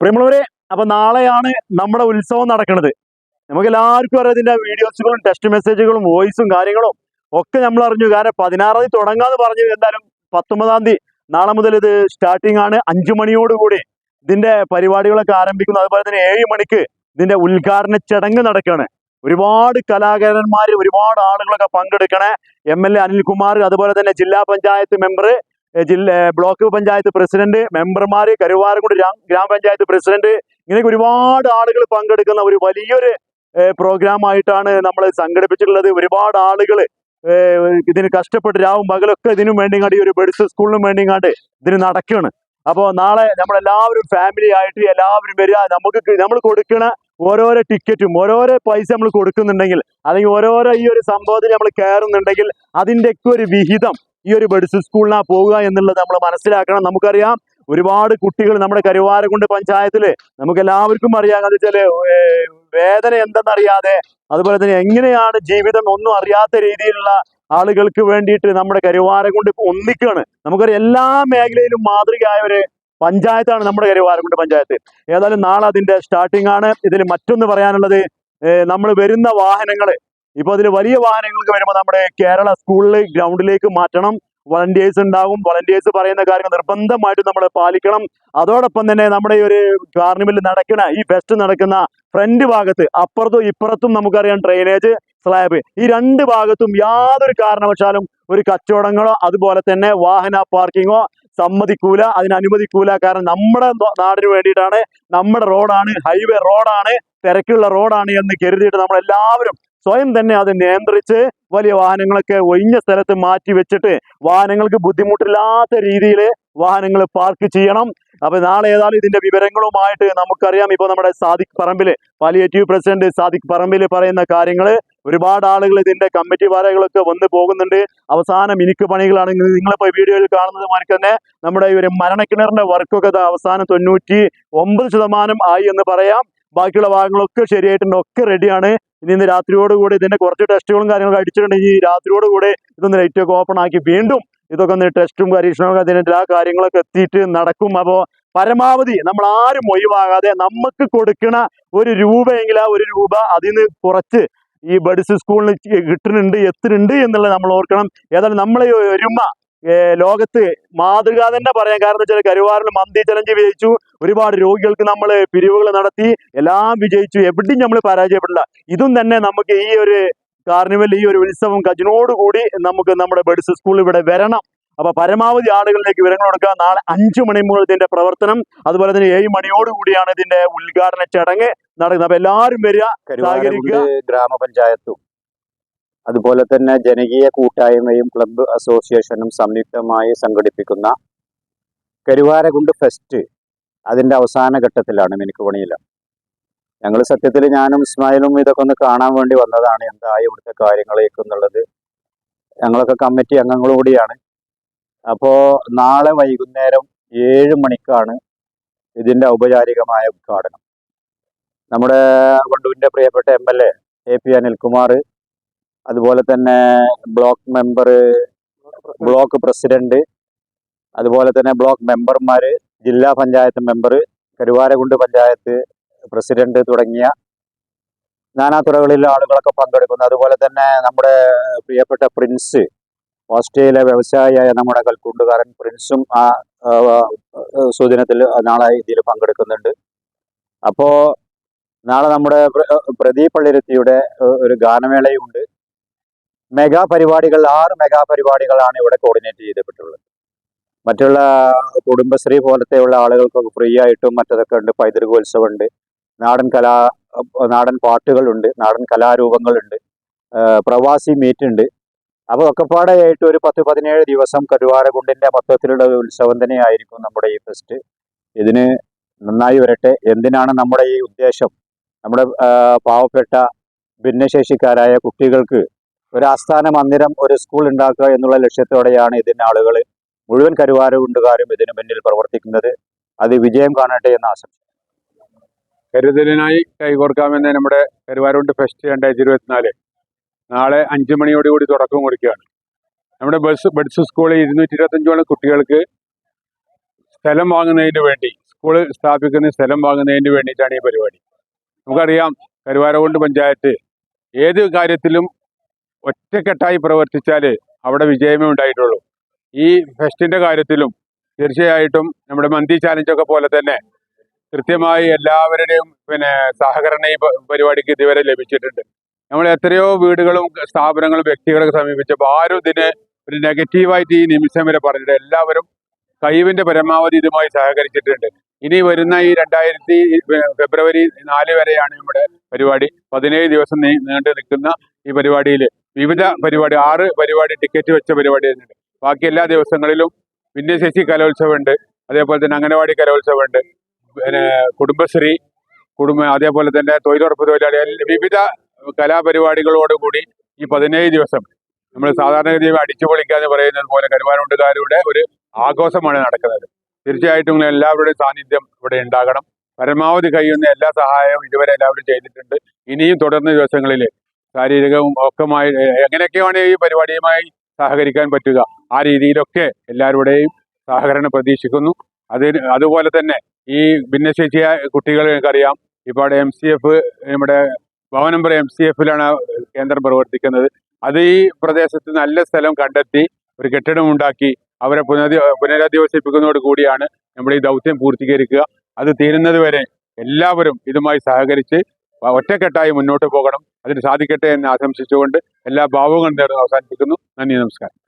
പ്രിയമുള്ളവരെ അപ്പൊ നാളെയാണ് നമ്മുടെ ഉത്സവം നടക്കുന്നത്. നമുക്ക് എല്ലാവർക്കും അറിയാം ഇതിന്റെ വീഡിയോസുകളും ടെക്സ്റ്റ് മെസ്സേജുകളും വോയിസും കാര്യങ്ങളും ഒക്കെ നമ്മൾ അറിഞ്ഞു. കാരണം പതിനാറാം തീയതി തുടങ്ങാന്ന് പറഞ്ഞു. എന്തായാലും പത്തൊമ്പതാം തീയതി നാളെ മുതൽ ഇത് സ്റ്റാർട്ടിംഗ് ആണ്. അഞ്ചു മണിയോടുകൂടി ഇതിന്റെ പരിപാടികളൊക്കെ ആരംഭിക്കുന്നു. അതുപോലെ തന്നെ ഏഴ് മണിക്ക് ഇതിന്റെ ഉദ്ഘാടന ചടങ്ങ് നടക്കുകയാണ്. ഒരുപാട് കലാകാരന്മാർ ഒരുപാട് ആളുകളൊക്കെ പങ്കെടുക്കണേ. എം എൽ എ അനിൽകുമാർ അതുപോലെ തന്നെ ജില്ലാ പഞ്ചായത്ത് മെമ്പർ ജില്ല ബ്ലോക്ക് പഞ്ചായത്ത് പ്രസിഡന്റ് മെമ്പർമാര് കരുവാരംകുടി ഗ്രാം- ഗ്രാമപഞ്ചായത്ത് പ്രസിഡന്റ് ഇങ്ങനെയൊക്കെ ഒരുപാട് ആളുകൾ പങ്കെടുക്കുന്ന ഒരു വലിയൊരു പ്രോഗ്രാം ആയിട്ടാണ് നമ്മൾ സംഘടിപ്പിച്ചിട്ടുള്ളത്. ഒരുപാട് ആളുകൾ ഇതിന് കഷ്ടപ്പെട്ട് രാവും പകലൊക്കെ ഇതിനും വേണ്ടി ഈ ഒരു ബെഡ്സ് സ്കൂളിനും വേണ്ടി വേണ്ടിങ്ങാണ്ട് ഇതിന് നടക്കുകയാണ് അപ്പോൾ നാളെ നമ്മളെല്ലാവരും ഫാമിലി ആയിട്ട് എല്ലാവരും വരിക. നമുക്ക് നമ്മൾ കൊടുക്കണ ഓരോരോ ടിക്കറ്റും ഓരോരോ പൈസ നമ്മൾ കൊടുക്കുന്നുണ്ടെങ്കിൽ അല്ലെങ്കിൽ ഓരോരോ ഈ ഒരു സംഭവത്തിൽ നമ്മൾ കയറുന്നുണ്ടെങ്കിൽ അതിന്റെയൊക്കെ ഒരു വിഹിതം ഈ ഒരു ബഡ്സ് സ്കൂളിനാ പോവുക എന്നുള്ളത് നമ്മൾ മനസ്സിലാക്കണം. നമുക്കറിയാം ഒരുപാട് കുട്ടികൾ നമ്മുടെ കരുവാരക്കുണ്ട് പഞ്ചായത്തിൽ നമുക്ക് എല്ലാവർക്കും അറിയാം. എന്ന് വെച്ചാൽ വേദന എന്തെന്നറിയാതെ അതുപോലെ തന്നെ എങ്ങനെയാണ് ജീവിതം ഒന്നും അറിയാത്ത രീതിയിലുള്ള ആളുകൾക്ക് വേണ്ടിയിട്ട് നമ്മുടെ കരുവാരക്കുണ്ട് ഒന്നിക്കുകയാണ് നമുക്കറിയാം എല്ലാ മേഖലയിലും മാതൃകയായ ഒരു പഞ്ചായത്താണ് നമ്മുടെ കരുവാരക്കുണ്ട് പഞ്ചായത്ത്. ഏതായാലും നാളെ അതിന്റെ സ്റ്റാർട്ടിംഗ് ആണ്. ഇതിൽ മറ്റൊന്ന് പറയാനുള്ളത് നമ്മൾ വരുന്ന വാഹനങ്ങൾ ഇപ്പൊ അതിൽ വലിയ വാഹനങ്ങൾക്ക് വരുമ്പോൾ നമ്മുടെ കേരള സ്കൂളിലെ ഗ്രൗണ്ടിലേക്ക് മാറ്റണം. വളണ്ടിയേഴ്സ് ഉണ്ടാകും വളണ്ടിയേഴ്സ് പറയുന്ന കാര്യങ്ങൾ നിർബന്ധമായിട്ട് നമ്മൾ പാലിക്കണം. അതോടൊപ്പം തന്നെ നമ്മുടെ ഈ ഒരു കാർണിവൽ നടക്കുന്ന ഈ ഫെസ്റ്റ് നടക്കുന്ന ഫ്രണ്ട് ഭാഗത്ത് അപ്പുറത്തും ഇപ്പുറത്തും നമുക്കറിയാം ഡ്രെയിനേജ് സ്ലാബ് ഈ രണ്ട് ഭാഗത്തും യാതൊരു കാരണവശാലും ഒരു കച്ചവടങ്ങളോ അതുപോലെ തന്നെ വാഹന പാർക്കിങ്ങോ സമ്മതിക്കൂല. അതിന് കാരണം നമ്മുടെ നാടിന് വേണ്ടിയിട്ടാണ്. നമ്മുടെ റോഡാണ് ഹൈവേ റോഡാണ് തിരക്കുള്ള റോഡാണ് എന്ന് കരുതിയിട്ട് നമ്മൾ എല്ലാവരും സ്വയം തന്നെ അത് നിയന്ത്രിച്ച് വലിയ വാഹനങ്ങളൊക്കെ ഒഴിഞ്ഞ സ്ഥലത്ത് മാറ്റി വെച്ചിട്ട് വാഹനങ്ങൾക്ക് ബുദ്ധിമുട്ടില്ലാത്ത രീതിയിൽ വാഹനങ്ങൾ പാർക്ക് ചെയ്യണം. അപ്പൊ നാളെ ഏതായാലും ഇതിന്റെ വിവരങ്ങളുമായിട്ട് നമുക്കറിയാം. ഇപ്പൊ നമ്മുടെ സാദിഖ് പറമ്പിൽ പാലിയേറ്റീവ് പ്രസിഡന്റ് സാദിഖ് പറമ്പിൽ പറയുന്ന കാര്യങ്ങൾ ഒരുപാട് ആളുകൾ ഇതിന്റെ കമ്മിറ്റി വാരകളൊക്കെ വന്ന് പോകുന്നുണ്ട്. അവസാന മിനുക്ക് പണികളാണ്. ഇന്ന് നിങ്ങളിപ്പോ വീഡിയോയിൽ കാണുന്നത് മാതിരി തന്നെ നമ്മുടെ ഈ ഒരു മരണക്കിണറിന്റെ വർക്കൊക്കെ അവസാനം തൊണ്ണൂറ്റി ഒമ്പത് ശതമാനം ആയി എന്ന് പറയാം. ബാക്കിയുള്ള ഭാഗങ്ങളൊക്കെ ശരിയായിട്ടുണ്ട്. ഒക്കെ റെഡിയാണ് ഇന്ന് രാത്രിയോടുകൂടി ഇതിന്റെ കുറച്ച് ടെസ്റ്റുകളും കാര്യങ്ങളൊക്കെ അടിച്ചിട്ടുണ്ടെങ്കിൽ ഈ രാത്രിയോടുകൂടി ഇതൊന്ന് ലൈറ്റ് ഒക്കെ ഓപ്പൺ ആക്കി വീണ്ടും ഇതൊക്കെ ഒന്ന് ടെസ്റ്റും പരീക്ഷണവും അതിന്റെ എല്ലാ കാര്യങ്ങളൊക്കെ എത്തിയിട്ട് നടക്കും. അപ്പോൾ പരമാവധി നമ്മൾ ആരും ഒഴിവാകാതെ നമുക്ക് കൊടുക്കണ ഒരു രൂപയെങ്കിൽ ആ ഒരു രൂപ അതിൽ നിന്ന് കുറച്ച് ഈ ബഡ്സ് സ്കൂളിന് കിട്ടുന്നുണ്ട് എത്തുന്നുണ്ട് എന്നുള്ളത് നമ്മൾ ഓർക്കണം. ഏതായാലും നമ്മളെ ഒരുമ ലോകത്ത് മാതൃക തന്നെ പറയാം കാരണം വെച്ചാൽ കരുവാറിൽ മന്തി ചലഞ്ച് വിജയിച്ചു. ഒരുപാട് രോഗികൾക്ക് നമ്മൾ പിരിവുകൾ നടത്തി. എല്ലാം വിജയിച്ചു. എവിടെയും നമ്മൾ പരാജയപ്പെടില്ല. ഇതും തന്നെ നമുക്ക് ഈ ഒരു കാർണിവൽ ഈ ഒരു ഉത്സവം കജിനോടുകൂടി നമുക്ക് നമ്മുടെ ബഡ്സ് സ്കൂൾ ഇവിടെ വരണം. അപ്പൊ പരമാവധി ആളുകളിലേക്ക് വിവരങ്ങൾ കൊടുക്കുക. നാളെ അഞ്ചു മണി മുതൽ ഇതിന്റെ പ്രവർത്തനം. അതുപോലെ തന്നെ ഏഴ് മണിയോടുകൂടിയാണ് ഇതിന്റെ ഉദ്ഘാടന ചടങ്ങ് നടക്കുന്നത്. അപ്പൊ എല്ലാവരും വരിക ഗ്രാമപഞ്ചായത്തും. അതുപോലെ തന്നെ ജനകീയ കൂട്ടായ്മയും ക്ലബ്ബ് അസോസിയേഷനും സംയുക്തമായി സംഘടിപ്പിക്കുന്ന കരുവാരകുണ്ട് ഫെസ്റ്റ് അതിന്റെ അവസാന ഘട്ടത്തിലാണ് മിനുക്കുപണിയില്ല ഞങ്ങൾ സത്യത്തിൽ ഞാനും ഇസ്മായിലും ഇതൊക്കെ ഒന്ന് കാണാൻ വേണ്ടി വന്നതാണ്. എന്തായി ഇവിടുത്തെ കാര്യങ്ങളേക്ക് എന്നുള്ളത്. ഞങ്ങളൊക്കെ കമ്മിറ്റി അംഗങ്ങളും കൂടിയാണ്. അപ്പോൾ നാളെ വൈകുന്നേരം ഏഴ് മണിക്കാണ് ഇതിന്റെ ഔപചാരികമായ ഉദ്ഘാടനം. നമ്മുടെ വണ്ടുവിന്റെ പ്രിയപ്പെട്ട M L A A P Anilkumar അതുപോലെ തന്നെ ബ്ലോക്ക് മെമ്പർ ബ്ലോക്ക് പ്രസിഡന്റ് അതുപോലെ തന്നെ ബ്ലോക്ക് മെമ്പർമാർ ജില്ലാ പഞ്ചായത്ത് മെമ്പർ കരുവാരകുണ്ട് പഞ്ചായത്ത് പ്രസിഡന്റ് തുടങ്ങിയ നാനാതുറകളിലെ ആളുകളൊക്കെ പങ്കെടുക്കുന്നു. അതുപോലെ തന്നെ നമ്മുടെ പ്രിയപ്പെട്ട പ്രിൻസ് ഓസ്ട്രേലിയ വ്യവസായിയായ നമ്മുടെ കൽക്കുണ്ടുകാരൻ പ്രിൻസും ആ സുദിനത്തിൽ നാളെ ഇതിൽ പങ്കെടുക്കുന്നുണ്ട്. അപ്പോൾ നാളെ നമ്മുടെ പ്ര- പ്രദീപ് പള്ളിരത്തിയുടെ ഒരു ഗാനമേളയുണ്ട്. മെഗാ പരിപാടികൾ ആറ് മെഗാ പരിപാടികളാണ് ഇവിടെ കോർഡിനേറ്റ് ചെയ്തിട്ടുള്ളത് മറ്റുള്ള കുടുംബശ്രീ പോലത്തെയുള്ള ആളുകൾക്കൊക്കെ ഫ്രീ ആയിട്ടും മറ്റതൊക്കെ ഉണ്ട്. പൈതൃകോത്സവമുണ്ട്. നാടൻ കലാ നാടൻ പാട്ടുകളുണ്ട്. നാടൻ കലാരൂപങ്ങളുണ്ട്. പ്രവാസി മീറ്റ് ഉണ്ട് അപ്പോൾ ഒക്കെപ്പാടായിട്ട് ഒരു പത്ത് പതിനേഴ് ദിവസം കരുവാരകുണ്ടിന്റെ മൊത്തത്തിലുള്ള ഉത്സവം തന്നെയായിരിക്കും നമ്മുടെ ഈ ഫെസ്റ്റ്. ഇതിന് നന്നായി വരട്ടെ. എന്തിനാണ് നമ്മുടെ ഈ ഉദ്ദേശം? നമ്മുടെ പാവപ്പെട്ട ഭിന്നശേഷിക്കാരായ കുട്ടികൾക്ക് ഒരു ആസ്ഥാന മന്ദിരം ഒരു സ്കൂൾ ഉണ്ടാക്കുക എന്നുള്ള ലക്ഷ്യത്തോടെയാണ് ഇതിന്റെ ആളുകൾ മുഴുവൻ കരുവാരുകൊണ്ടുകാരും ഇതിനു മുന്നിൽ പ്രവർത്തിക്കുന്നത്. അത് വിജയം കാണട്ടെ എന്ന് ആശംസിക്കുന്നു കരുതലിനായി കൈകോർക്കാമെന്ന് നമ്മുടെ കരുവാരുണ്ട് ഫെസ്റ്റ് രണ്ടായിരത്തി ഇരുപത്തിനാല് നാളെ അഞ്ചു മണിയോടുകൂടി തുടക്കം കുറിക്കുകയാണ്. നമ്മുടെ ബസ് ബഡ്സ് സ്കൂളിൽ ഇരുന്നൂറ്റി ഇരുപത്തഞ്ചോളം കുട്ടികൾക്ക് സ്ഥലം വാങ്ങുന്നതിന് വേണ്ടി സ്കൂൾ സ്ഥാപിക്കുന്ന സ്ഥലം വാങ്ങുന്നതിന് വേണ്ടിയിട്ടാണ് ഈ പരിപാടി. നമുക്കറിയാം കരുവാരകുണ്ട് പഞ്ചായത്ത് ഏത് കാര്യത്തിലും ഒറ്റക്കെട്ടായി പ്രവർത്തിച്ചാൽ അവിടെ വിജയമേ ഉണ്ടായിട്ടുള്ളൂ. ഈ ഫെസ്റ്റിന്റെ കാര്യത്തിലും തീർച്ചയായിട്ടും നമ്മുടെ മന്തി ചാലഞ്ചൊക്കെ പോലെ തന്നെ കൃത്യമായി എല്ലാവരുടെയും പിന്നെ സഹകരണ പരിപാടിക്ക് ഇതുവരെ ലഭിച്ചിട്ടുണ്ട്. നമ്മൾ എത്രയോ വീടുകളും സ്ഥാപനങ്ങളും വ്യക്തികളൊക്കെ സമീപിച്ചപ്പോൾ ആരും ഇതിന് ഒരു നെഗറ്റീവായിട്ട് ഈ നിമിഷം വരെ പറഞ്ഞിട്ട് എല്ലാവരും കഴിവിന്റെ പരമാവധി ഇതുമായി സഹകരിച്ചിട്ടുണ്ട്. ഇനി വരുന്ന ഈ രണ്ടായിരത്തി ഫെബ്രുവരി നാല് വരെയാണ് നമ്മുടെ പരിപാടി. പതിനേഴ് ദിവസം നീണ്ടു നിൽക്കുന്ന ഈ പരിപാടിയിൽ വിവിധ പരിപാടി ആറ് പരിപാടി ടിക്കറ്റ് വെച്ച പരിപാടി തന്നെയുണ്ട്. ബാക്കി എല്ലാ ദിവസങ്ങളിലും ഭിന്നശേഷി കലോത്സവമുണ്ട്. അതേപോലെ തന്നെ അംഗനവാടി കലോത്സവമുണ്ട്. പിന്നെ കുടുംബശ്രീ കുടുംബ അതേപോലെ തന്നെ തൊഴിലുറപ്പ് തൊഴിലാളി എല്ലാ- വിവിധ കലാപരിപാടികളോടുകൂടി ഈ പതിനേഴ് ദിവസം നമ്മൾ സാധാരണഗതി അടിച്ചു പൊളിക്കുക എന്ന് പറയുന്നത് പോലെ കരുവാനുണ്ടുകാരുടെ ഒരു ആഘോഷമാണ് നടക്കുന്നത്. തീർച്ചയായിട്ടും എല്ലാവരുടെയും സാന്നിധ്യം ഇവിടെ ഉണ്ടാകണം. പരമാവധി കഴിയുന്ന എല്ലാ സഹായവും ഇതുവരെ എല്ലാവരും ചെയ്തിട്ടുണ്ട്. ഇനിയും തുടർന്ന ദിവസങ്ങളിൽ ശാരീരികവും ഒക്കെമായി എങ്ങനെയൊക്കെയാണ് ഈ പരിപാടിയുമായി സഹകരിക്കാൻ പറ്റുക? ആ രീതിയിലൊക്കെ എല്ലാവരുടെയും സഹകരണം പ്രതീക്ഷിക്കുന്നു. അതിന് അതുപോലെ തന്നെ ഈ ഭിന്നശേഷിയായ കുട്ടികളെ എനിക്കറിയാം. ഇപ്പോൾ എം സി എഫ് നമ്മുടെ ഭവൻ എം സി എഫിലാണ് കേന്ദ്രം പ്രവർത്തിക്കുന്നത്. അത് ഈ പ്രദേശത്ത് നല്ല സ്ഥലം കണ്ടെത്തി ഒരു കെട്ടിടം ഉണ്ടാക്കി അവരെ പുനരധി പുനരധിവസിപ്പിക്കുന്നതോട് കൂടിയാണ് നമ്മൾ ഈ ദൗത്യം പൂർത്തീകരിക്കുക. അത് തീരുന്നതുവരെ എല്ലാവരും ഇതുമായി സഹകരിച്ച് ഒറ്റക്കെട്ടായി മുന്നോട്ട് പോകണം. അതിന് സാധിക്കട്ടെ എന്ന് ആശംസിച്ചുകൊണ്ട് എല്ലാ ഭാവങ്ങളും നേർന്ന് അവസാനിപ്പിക്കുന്നു. നന്ദി നമസ്കാരം.